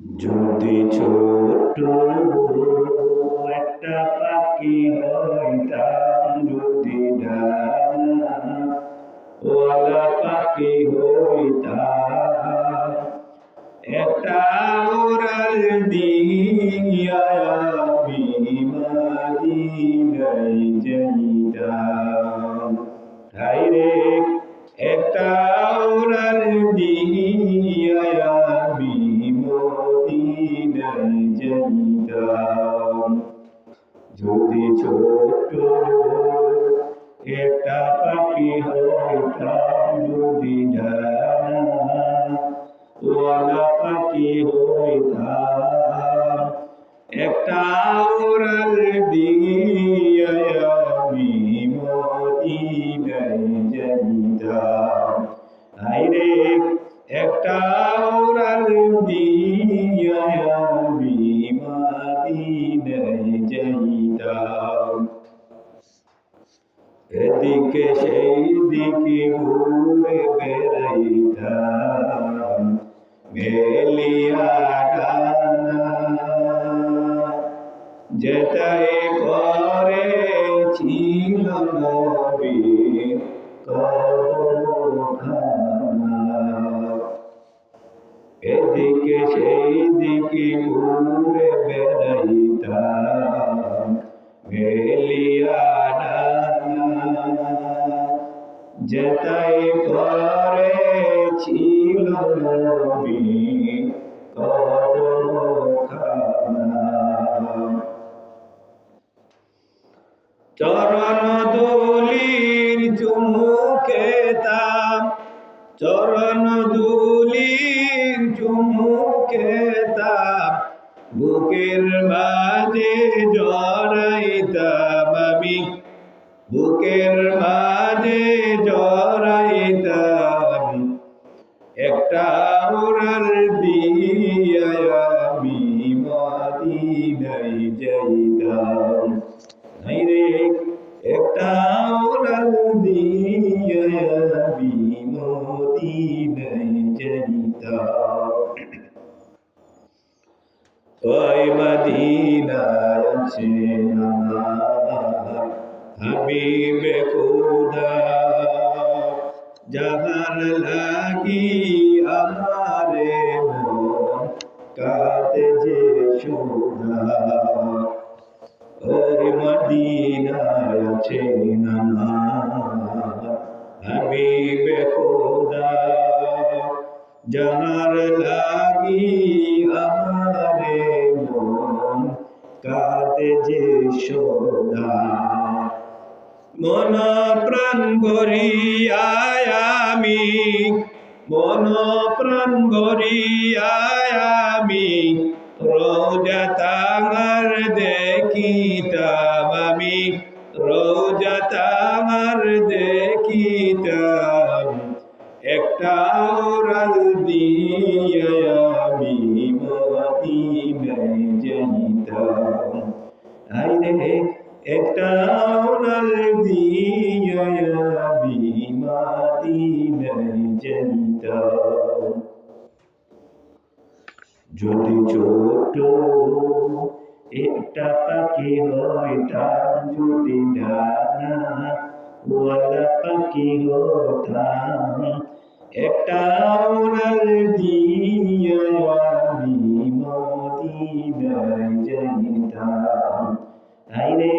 যদি ছোট একটা পাখি হইতাম যদি ওয়ালা পাখি হইতাম একটা ওরাল দিয়া আমি যাইতাম যাইতাম যদি ছোট একটা পাখি হইতাম, যদি ওয়ালা পাখি হইতাম, একটা ওরাল দিয়া আমি মদিনাই যাইতাম। আইরে এদিকে সেই দিকে ঘুরে বেড়াইতাম। মেলিয়া যেটাই করে ছিল এদিকে সেই দিকে ঘুরে বেড়াইতাম। মেলিয়া যেটাই করে ছিল নবী কদমখানা চরণ দুলির চুমুকে তাম চরণ দুলির চুমুকে তাম বুকের মাঝে জড়াইতাম আমি। বুকের মাঝে জড়াইতাম, একটা ওরাল দিয়া আমি মদিনাই যাইতাম। নাই রে, একটা ওরাল দিয়া আমি মদিনাই যাইতাম। ওই মদিনায় আছে আমার হাবিবে খুদা যাহার লাগি আমারে কাঁদে যে সুধা। ওই মদিনায় আছে হাবিবে খুদা যাহার লাগি আমারে মন প্রাণ ভরিয়ায় আমি। মন প্রাণ ভরিয়ায় আমি। রোজা তাঙার দেখিতাম আমি। রোজা তাঙার দেখিতাম। একটা ওরাল দিয়া আমি মদিনায় যাইতাম আইরে একটা ওরাল দিয়া আমি মদিনায় যাইতাম যদি ছোট একটা পাখি হইতাম যদি ডানা ওয়ালা পাখি হতাম একটা ওরাল দিয়া আইরে